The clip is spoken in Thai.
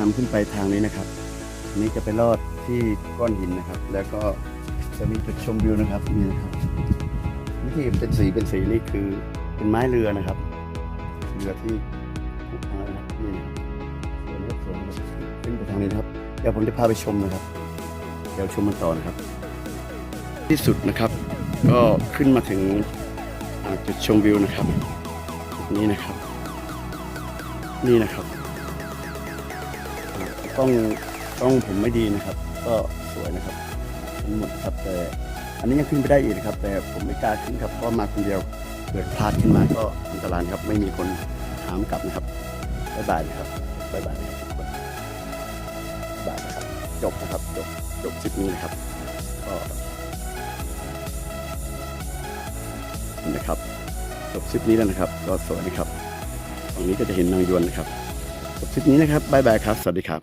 นำขึ้นไปทางนี้นะครับอันนี้จะไปลอดที่ก้อนหินนะครับ แล้วก็จะมีจุดชมวิวนะครับนี่นะครับนี่ที่เป็นสีเป็นสีนี่คือเป็นไม้เรือนะครับเรือที่ผูกพังนะครับนี่นะครับสวยนะครับสวยนะครับขึ้นไปทางนี้นะครับเดี๋ยวผมจะพาไปชมนะครับ เดี๋ยวชมมันต่อนะครับ ที่สุดนะครับ ก็ขึ้นมาถึงจุดชมวิวนะครับ นี้นะครับ นี่นะครับ กล้องกล้องผมไม่ดีนะครับ ก็สวยนะครับทั้งหมดครับแต่ อันนี้ยังขึ้นไปได้อีกนะครับ แต่ผมไม่กล้าขึ้นครับเพราะมาคนเดียวเกิดพลาดขึ้นมาก็อันตรายครับ ไม่มีคนถามกลับนะครับบ๊ายบายนะครับบ๊ายบายนะครับบ๊ายบายนะครับจบนะครับจบจบคลิปนี้นะครับก็นะครับจบคลิปนี้แล้วนะครับ ก็สวัสดีครับตรงนี้ก็จะเห็นนางยวนนะครับจบคลิปนี้นะครับบายบายครับ สวัสดีครับ